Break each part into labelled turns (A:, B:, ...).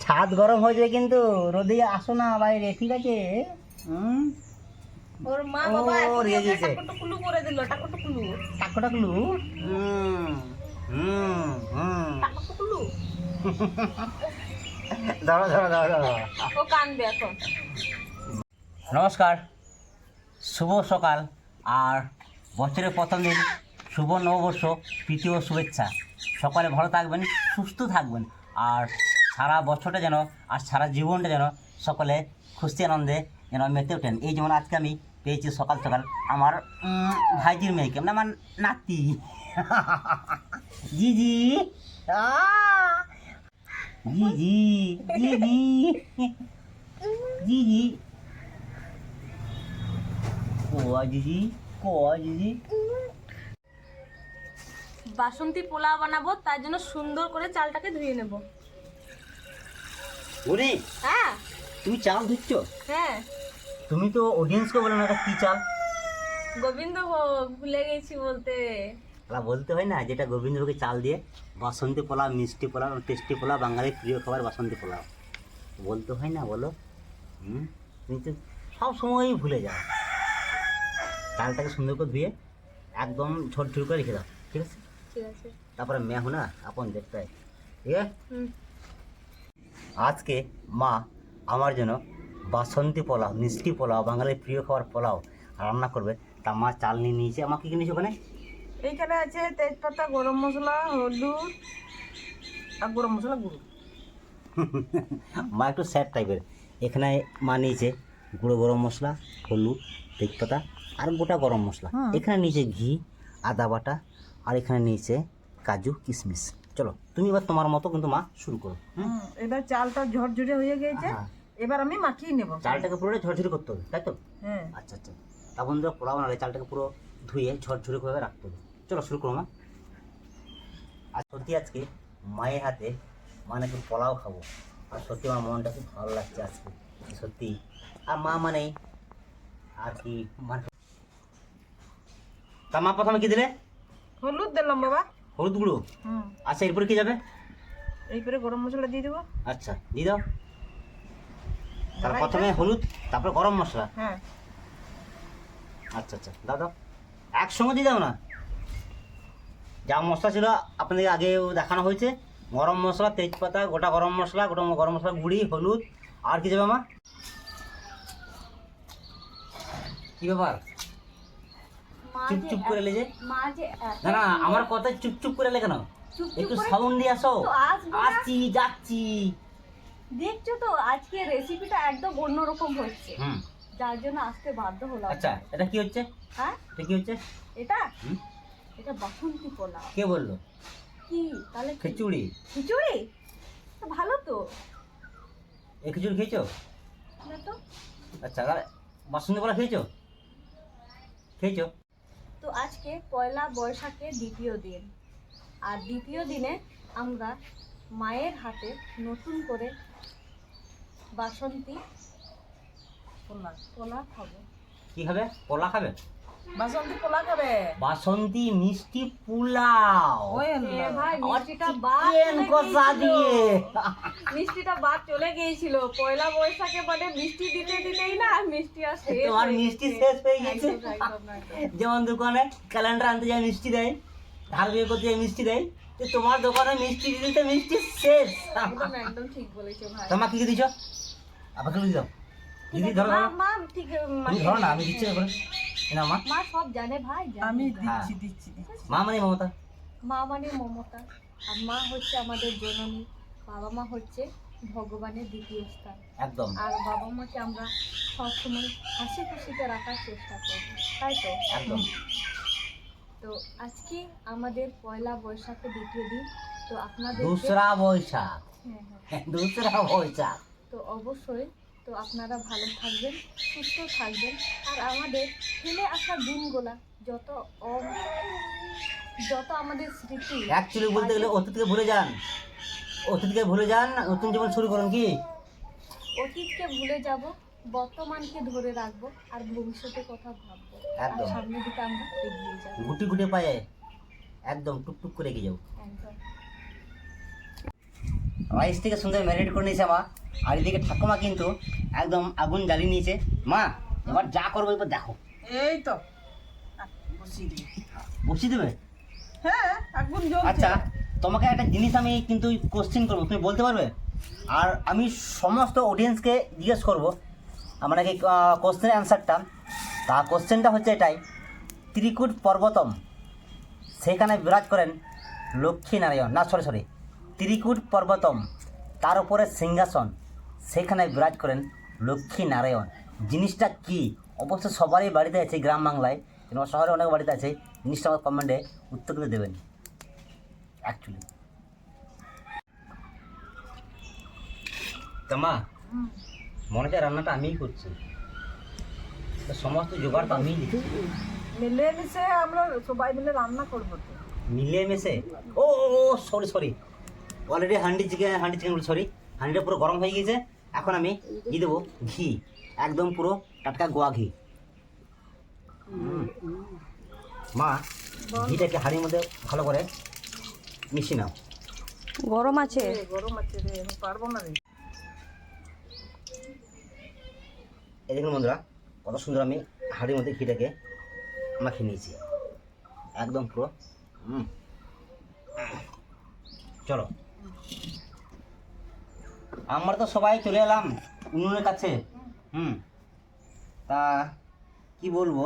A: ছাদ গরম হয়েছে কিন্তু রোদে আসো না বাইরে ঠিক আছে?
B: ওর মা বাবা টাকুটুকুলু করে দিল টাকুটুকুলু
A: টাকু হুম হুম হুম।
B: টাকুটুকুলু
A: ধরো ধরো ধরো ধরো
B: ও কানবে এখন।
A: নমস্কার শুভ সকাল। আর বছরের প্রথম দিন শুভ নববর্ষ তৃতীয় শুভেচ্ছা। সকালে ভালো থাকবেন, সুস্থ থাকবেন। আর সারা বছরটা যেন, আর সারা জীবনটা যেন সকলে খুশি, আনন্দে যেন মেতে ওঠেন। এই যেমন আজকে আমি পেয়েছি সকাল সকাল আমার ভাইজির মেয়েকে মানে আমার নাতি। জি জি! জি জি। জি জি। জি জি। কোয়া দিদি কোয়া দিদি
B: বাসন্তী পোলাও বানাবো তার জন্য সুন্দর করে চালটাকে ধুয়ে নেব।
A: ওরে
B: হ্যাঁ।
A: তুমি চাল ধুচ্ছ?
B: হ্যাঁ।
A: তুমি তো অডিয়েন্সকে বলে না কি চাল?
B: গোবিন্দ ভোগ ভুলে গেছি বলতে।
A: ওরা বলতে হয় না যেটা গোবিন্দভোগের চাল দিয়ে বাসন্তী পোলাও মিষ্টি পোলাও টেস্টি পোলাও বাঙালির প্রিয় খাবার বাসন্তী পোলাও। বলতে হয় না বলো। হুম? তুমি তো সব সময়ই ভুলে যাও। চালটাকে সুন্দর করে ধুয়ে একদম ঝরঝর করে রেখে দাও ঠিক আছে? তারপরে মেহু না আপন দেখতে ঠিক আছে? আজকে মা আমার জন্য বাসন্তী পোলাও মিষ্টি পোলাও বাঙালির প্রিয় খাবার পোলাও রান্না করবে। তা মা চাল নিয়ে নিয়েছে। আমার কি কি নিয়েছে ওখানে?
B: এইখানে আছে তেজপাতা গরম মশলা হলুদ আর গরম মশলা গুঁড়ো।
A: মা একটু স্যাড টাইপের এখানে মা নিয়েছে গুঁড়ো গরম মশলা হলুদ তেজপাতা আর গোটা গরম মশলা। এখানে নিয়েছে ঘি আদা বাটা আর এখানে নিয়েছে কাজু কিশমিশ চলো তুমি এবার তোমার মতো কিন্তু মা শুরু করো।
B: এবার চালটা ঝরঝরে হয়ে গেছে।
A: হ্যাঁ।
B: এবার আমি মাখিয়ে নেব।
A: চালটাকে পুরো ঝরঝরে করতে হবে তাই তো?
B: হ্যাঁ।
A: আচ্ছা আচ্ছা। তা বন্ধুরা পোলাও বানালে চালটাকে পুরো ধুয়ে ঝরঝরে করে রাখতে হবে। চলো শুরু করো মা। আর সত্যি আজকে মায়ের হাতে মানে একটু পোলাও খাব। আর সত্যি আমার মনটা খুব ভালো লাগছে আজকে সত্যি। আর মা মানেই আর কি মানে তা মা প্রথমে কি দিলে?
B: হলুদ দিলাম বাবা।
A: হলুদ গুঁড়ো?
B: হুম।
A: আচ্ছা এরপরে কি যাবে?
B: এইপরে গরম মশলা দিয়ে দেবো।
A: আচ্ছা দিয়ে দাও। তারপর প্রথমে হলুদ তারপর গরম মশলা।
B: হ্যাঁ।
A: আচ্ছা আচ্ছা দাও দাও। একসঙ্গে দিয়ে দাও না? যা মশলা ছিল আপনাদের আগে দেখানো হয়েছে। গরম মশলা তেজপাতা গোটা গরম মশলা গোটা গরম মশলা গুঁড়ি হলুদ। আর কি যাবে আমার? কি ব্যাপার? চুপ চুপ করে যে না না আমার কথা চুপ চুপ করে এলে কেন একটু সাউন্ড দিয়ে আসো।
B: না।
A: আসছি যাচ্ছি।
B: দেখছ তো আজকে রেসিপিটা একদম অন্যরকম হচ্ছে। যার জন্য আসতে বাধ্য হলাম।
A: আচ্ছা এটা কি হচ্ছে?
B: হ্যাঁ?
A: এটা কি হচ্ছে?
B: এটা? এটা বাসন্তী পোলাও।
A: কে বলল?
B: কি? তাহলে
A: খিচুড়ি।
B: খিচুড়ি? ভালো তো।
A: এই খিচুড়ি খেয়েছো?
B: না তো।
A: আচ্ছা আর বাসন্তী বলা খেয়েছো? খেয়েছো?
B: তো আজকে পয়লা বৈশাখের দ্বিতীয় দিন। আর দ্বিতীয় দিনে আমরা মায়ের হাতে নতুন করে বাসন্তী পোলা পোলা খাব।
A: কি খাবে পোলা খাবে?
B: বাসন্তী পোলা খাবে?
A: বাসন্তী মিষ্টি পোলাও।
B: এ ভাই মিষ্টিটা বাদ চলে গিয়েছিল।
A: দিয়ে
B: মিষ্টিটা বাদ চলে গিয়েছিল। পয়লা বৈশাখে মানে মিষ্টি দিতে দিতেই না মিষ্টি আর শেষ
A: তোমার মিষ্টি শেষ হয়ে গেছে। যেমন দোকানে ক্যালেন্ডার আনতে যায় মিষ্টি দেয়। ধার বিয়ে করতে যায় মিষ্টি দেয়। তো তোমার দোকানে মিষ্টি দিতে মিষ্টি শেষ।
B: একদম একদম ঠিক বলেছ ভাই।
A: তোমার কি কি দিছো? আবার কি দিও দিদি ধরো
B: মা ঠিক
A: ধরো না আমি দিচ্ছি এবারে না মা।
B: মা সব জানে ভাই
C: আমি
A: হ্যাঁ।
C: দিচ্ছি দিচ্ছি। দিচ্ছি
A: মা মানে মমতা?
B: মা মানে মমতা। আর মা হচ্ছে আমাদের জননী। বাবা মা হচ্ছে ভগবানের দ্বিতীয় স্থান।
A: একদম।
B: আর বাবা মাকে আমরা সবসময় হাসি খুশিতে রাখার চেষ্টা করব তাই তো?
A: একদম।
B: তো আজকে আমাদের পয়লা বৈশাখের দ্বিতীয় দিন। তো আপনাদের
A: দুসরা বৈশাখ।
B: হ্যাঁ হ্যাঁ।
A: দুসরা বৈশাখ।
B: তো অবশ্যই তো আপনারা ভালো থাকবেন সুস্থ থাকবেন। আর আমাদের ফেলে আসা দিনগুলা যত যত আমাদের স্মৃতি।
A: অ্যাকচুয়ালি বলতে গেলে অতীতকে ভুলে যান। অতীতকে ভুলে যান নতুন জীবন শুরু করুন কি?
B: অতীতকে ভুলে যাব বর্তমানকে ধরে রাখব আর ভবিষ্যতের কথা ভাববো।
A: একদম।
B: সামনের দিকে আমরা এগিয়ে যাব।
A: গুটি গুটি পায়ে একদম টুকটুক করে এগিয়ে যাও।
B: একদম।
A: রাইস থেকে সুন্দর ম্যারিনেট করে নিয়েছে মা। আর এদিকে ঠাকুমা কিন্তু একদম আগুন জ্বালিয়ে নিয়েছে। মা এবার যা করব এবার দেখো।
C: এই তো। বসিয়ে দিই
A: বসিয়ে দেবে?
C: হ্যাঁ আগুন জ্বলছে।
A: আচ্ছা তোমাকে একটা জিনিস আমি কিন্তু কোশ্চেন করব তুমি বলতে পারবে? আর আমি সমস্ত অডিয়েন্সকে জিজ্ঞেস করব আমার নাকি কোশ্চেন অ্যান্সারটা তা কোশ্চেনটা হচ্ছে এটাই ত্রিকুট পর্বতম সেখানে বিরাজ করেন লক্ষ্মী নারায়ণ। না সরি সরি ত্রিকুট পর্বতম তার উপরে সিংহাসন। সেখানে বিরাজ করেন লক্ষ্মী নারায়ণ জিনিসটা কি? অবশ্য সবারই বাড়িতে আছে গ্রাম বাংলায় কিংবা শহরে অনেক বাড়িতে আছে জিনিসটা আমার কমেন্টে উত্তর করে দেবেন। অ্যাকচুয়ালি তোমা। মনে হয় রান্নাটা আমিই করছি। সমস্ত জোগাড় তো আমিই দিচ্ছি।
C: মিলে মিশে আমরা সবাই মিলে রান্না করব তো।
A: মিলিয়ে ও ও sorry sorry already handi chicken handi chicken sorry হান্ডিটা পুরো গরম হয়ে গিয়েছে। এখন আমি দিয়ে দেবো। ঘি। একদম পুরো টাটকা গোয়া ঘি। মা ঘিটাকে হাঁড়ির মধ্যে ভালো করে মিশিয়ে নাও।
B: গরম আছে।
C: এ, গরম আছে রে পারব না রে।
A: এই দেখুন বন্ধুরা কত সুন্দর আমি হাঁড়ির মধ্যে ঘিটাকে মাখিয়ে নিয়েছি। একদম পুরো চলো। আমরা তো সবাই চলে এলাম উনুনের কাছে। হুম। তা কি বলব?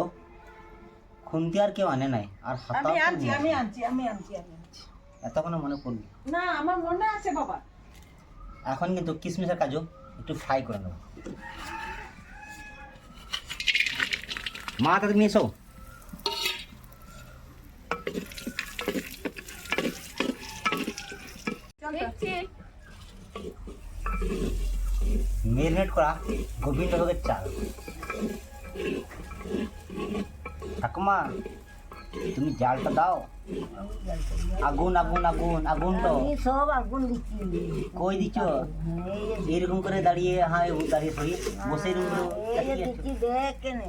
A: খুন্তি আর কেউ আনে নাই আর
C: আমি আনছি আমি আনছি আমি আনছি আমি আনছি।
A: এতক্ষণে মনে পড়ল।
C: না আমার মনে আছে বাবা।
A: এখন কিন্তু কিশমিশের কাজও একটু ফ্রাই করে নেব। মা তাদের নিয়ে এসো।
B: দেখছি।
A: মেরিনেট করা গোবিন্দভোগের চাল। ঠাকুমা তুমি জালটা দাও। আগুন আগুন আগুন আগুন তো।
D: সব আগুন দিচ্ছি।
A: কই দিচ্ছ? এরকম করে দাঁড়িয়ে হ্যাঁ দাঁড়িয়ে সরি বসে এরকম করে
D: এই যে
A: তাকিয়ে আছো।
D: দিচ্ছি দেখ কেনে।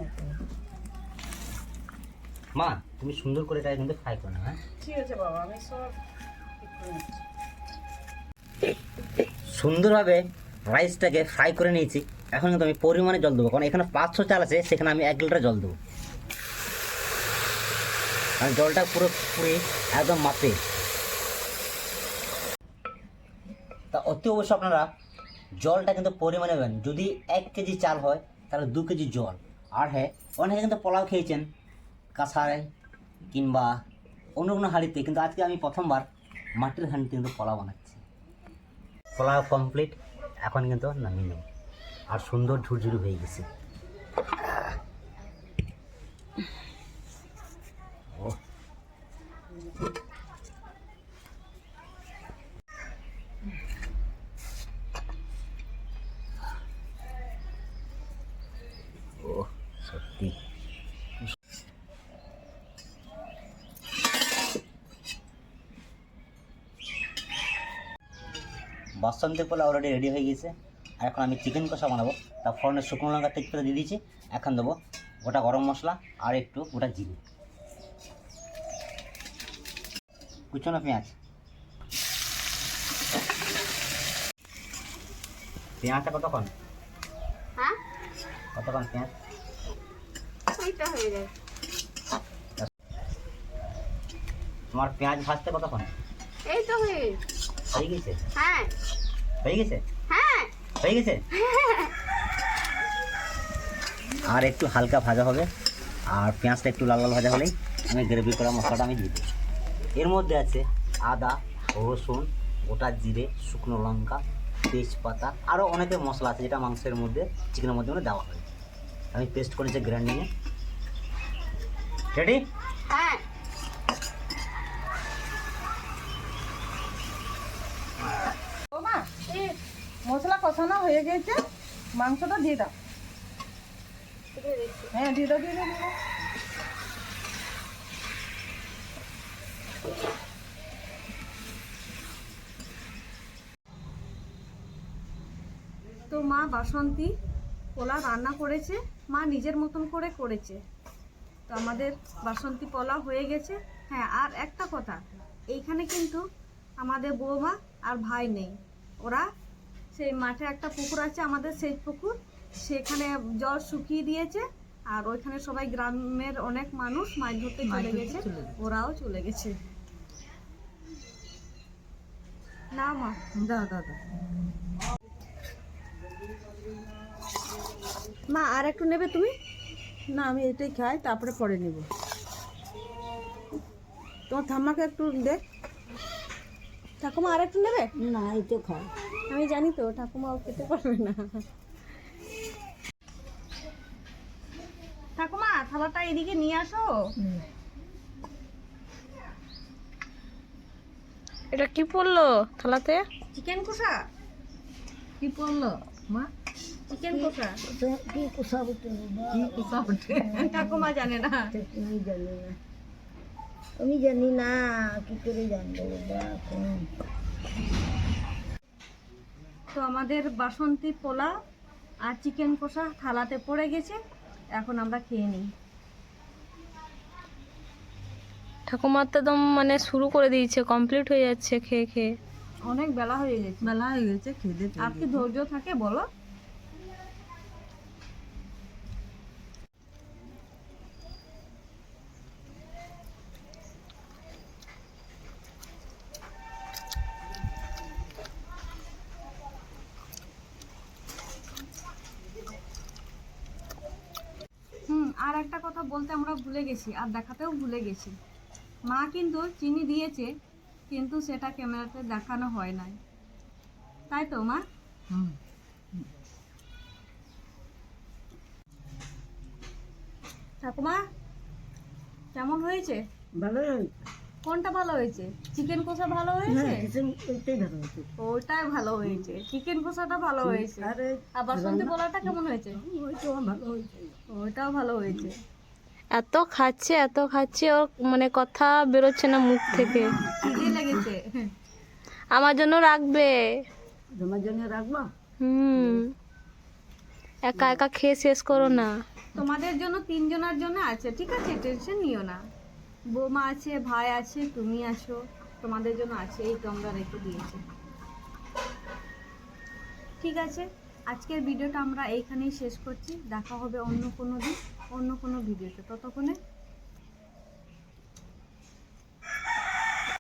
A: মা তুমি সুন্দর করে এটা কিন্তু ফ্রাই করো না, হ্যাঁ?
C: ঠিক আছে বাবা? আমি সব
A: সুন্দরভাবে রাইসটাকে ফ্রাই করে নিয়েছি। এখন কিন্তু আমি পরিমাণে জল দেবো, কারণ এখানে পাঁচশো চাল আছে, সেখানে আমি এক লিটার জল দেবো। কারণ জলটা পুরো পুরি একদম মাপে। তা অতি অবশ্য আপনারা জলটা কিন্তু পরিমাণে দেবেন যদি এক কেজি চাল হয়, তাহলে দু কেজি জল। আর হ্যাঁ অনেকে কিন্তু পোলাও খেয়েছেন কাঁসায় কিংবা অন্য কোনো হাঁড়িতে, কিন্তু আজকে আমি প্রথমবার মাটির হাঁড়িতে কিন্তু পোলাও বানাচ্ছি। পোলাও কমপ্লিট এখন কিন্তু নামিয়ে আর সুন্দর ঝুরঝুরি হয়ে গেছে। বাসন্তী পোলা অলরেডি রেডি হয়ে গেছে। আর এখন আমি চিকেন কষা বানাবো। তার ফোরনের শুকনো লঙ্কা তেজপাতা দিয়ে দিয়েছি। এখন দেবো গোটা গরম মশলা আর একটু গোটা জিরে। কুচনো পেঁয়াজ। পেঁয়াজটা কতক্ষণ?
B: হ্যাঁ?
A: কতক্ষণ পেঁয়াজ? তোমার পেঁয়াজ ভাজতে কতক্ষণ?
B: এই তো হয়ে
A: গেছে?
B: হ্যাঁ।
A: হয়ে গেছে?
B: হ্যাঁ।
A: হয়ে গেছে? আর একটু হালকা ভাজা হবে। আর পেঁয়াজটা একটু লাল লাল ভাজা হলেই আমি গ্রেভি করা মশলাটা আমি দিয়ে দেবো এর মধ্যে আছে আদা রসুন গোটা জিরে শুকনো লঙ্কা তেজপাতা আরও অনেকে মশলা আছে যেটা মাংসের মধ্যে চিকেনের মধ্যে মানে দেওয়া হয়। আমি পেস্ট করেছি গ্রাইন্ডিংয়ে রেডি
B: হ্যাঁ
C: ও মা মশলা কষানো হয়ে গেছে, মাংসটা দিয়ে দাও। হ্যাঁ দিয়ে দাও দিয়ে দাও
B: তো মা বাসন্তী পোলাও রান্না করেছে, মা নিজের মতন করে করেছে। তো আমাদের বাসন্তী পোলাও হয়ে গেছে। হ্যাঁ আর একটা কথা, এইখানে কিন্তু আমাদের বৌমা আর ভাই নেই। ওরা সেই মাঠে একটা পুকুর আছে আমাদের সেই পুকুর। সেখানে জল শুকিয়ে দিয়েছে আর ওইখানে সবাই গ্রামের অনেক মানুষ মাছ ধরতে চলে গেছে ওরাও চলে গেছে। না মা।
C: দাও দাও
B: মা আর একটু নেবে তুমি?
C: না আমি এটাই খাই তারপরে পরে নেব। তোমার ঠাম্মাকে একটু দে।
B: ঠাকুমা আর একটু নেবে?
D: না এই তো খাও
B: আমি জানি তো ঠাকুমাও খেতে পারবে না। ঠাকুমা থালাটা এদিকে নিয়ে আসো।
E: এটা কি পড়ল থালাতে?
B: চিকেন কষা?
C: কি পড়ল? মা?
B: চিকেন কষা।
D: কি
B: ঠাকুমা জানে না।
D: আমি জানি না। আমি জানি না কি করে জানব? বাবা
B: তো আমাদের বাসন্তী পোলা আর চিকেন কষা থালাতে পড়ে গেছে। এখন আমরা খেয়ে নিই।
E: ঠাকুমার তো একদম মানে শুরু করে দিয়েছে কমপ্লিট হয়ে যাচ্ছে খেয়ে খেয়ে।
B: অনেক বেলা হয়ে গেছে।
C: বেলা হয়ে গেছে খেয়ে
B: আর কি ধৈর্য থাকে বলো হুম আর একটা কথা বলতে আমরা ভুলে গেছি আর দেখাতেও ভুলে গেছি। মা কিন্তু চিনি দিয়েছে কিন্তু সেটা ক্যামেরাতে দেখানো হয় নাই। তাই তো মা? ঠাকুমা কেমন হয়েছে?
D: ভালো
B: কোনটা ভালো হয়েছে? চিকেন কষা ভালো
D: হ্যাঁ
B: হয়েছে?
D: এটাই ভালো হয়েছে।
B: ওটাই ভালো হয়েছে। চিকেন কষাটা ভালো হয়েছে।
D: আরে
B: বাসন্তী পোলাটা কেমন হয়েছে?
D: ওইটাও ভালো হয়েছে।
B: ওটাও ভালো হয়েছে।
E: এত খাচ্ছে এত খাচ্ছে ওর মানে কথা বেরোচ্ছে না মুখ থেকে।
B: লেগেছে।
E: আমার জন্য রাখবে।
D: তোমার জন্য রাখবা?
E: হুম। একা একা খেয়ে শেষ করো না।
B: তোমাদের জন্য তিনজনের জন্য আছে। ঠিক আছে টেনশন নিও না। বৌমা আছে ভাই আছে তুমি আছো। তোমাদের জন্য আছে এই তো আমরা রেখে দিয়েছি। ঠিক আছে আজকের ভিডিওটা আমরা এইখানেই শেষ করছি। দেখা হবে অন্য কোনো দিন। অন্য কোনো ভিডিওতে। ততক্ষণে